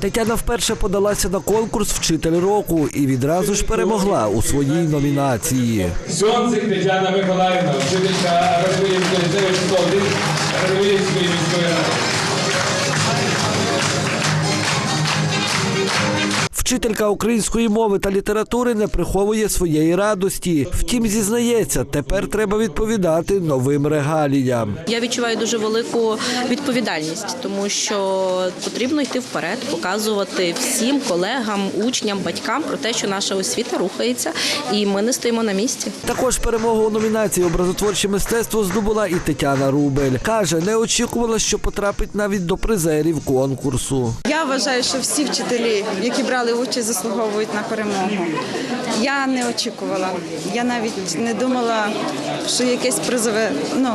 Тетяна вперше подалася на конкурс Вчитель року і відразу ж перемогла у своїй номінації. Сьонцик Тетяна Миколаївна, вчителька Радивилівської ліцею 101 Радивилівської міської ради. Вчителька української мови та літератури не приховує своєї радості. Втім, зізнається, тепер треба відповідати новим регаліям. Я відчуваю дуже велику відповідальність, тому що потрібно йти вперед, показувати всім колегам, учням, батькам про те, що наша освіта рухається, і ми не стоїмо на місці. Також перемогу у номінації Образотворче мистецтво здобула і Тетяна Рубель. Каже, не очікувала, що потрапить навіть до призерів конкурсу. Я вважаю, що всі вчителі, які брали участь, заслуговують на перемогу. Я не очікувала. Я навіть не думала, що якесь призове. Ну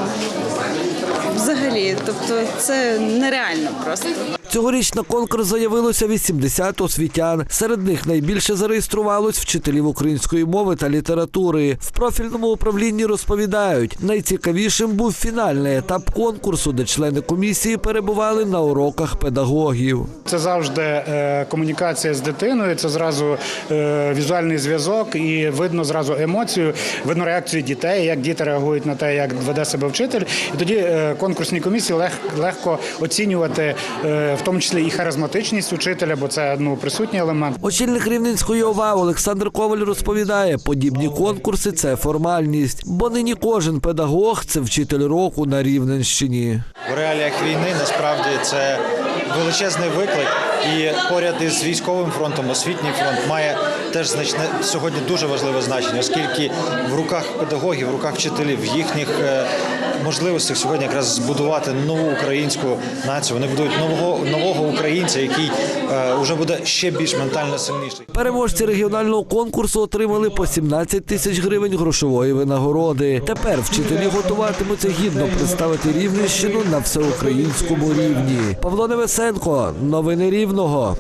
взагалі, тобто це нереально просто. Цьогоріч на конкурс заявилося 80 освітян. Серед них найбільше зареєструвалось вчителів української мови та літератури. В профільному управлінні розповідають, найцікавішим був фінальний етап конкурсу, де члени комісії перебували на уроках педагогів. Це завжди е, комунікація з дитиною, це зразу е, візуальний зв'язок, і видно зразу емоцію, видно реакцію дітей, як діти реагують на те, як веде себе вчитель. І тоді е, конкурсній комісії лег, легко оцінювати, е, в тому числі і харизматичність учителя, бо це ну присутній елемент. Очільник Рівненської ОВА Олександр Коваль розповідає, подібні конкурси це формальність, бо нині кожен педагог це вчитель року на Рівненщині. В реаліях війни насправді це величезний виклик. І поряд із військовим фронтом освітній фронт має теж значне сьогодні дуже важливе значення, оскільки в руках педагогів, в руках вчителів, в їхніх е, можливостях сьогодні якраз збудувати нову українську націю. Вони будують нового нового українця, який е, вже буде ще більш ментально сильніший. Переможці регіонального конкурсу отримали по 17 тисяч гривень грошової винагороди. Тепер вчителі готуватимуться гідно представити Рівненщину на всеукраїнському рівні. Павло Невесенко, новини Рівного.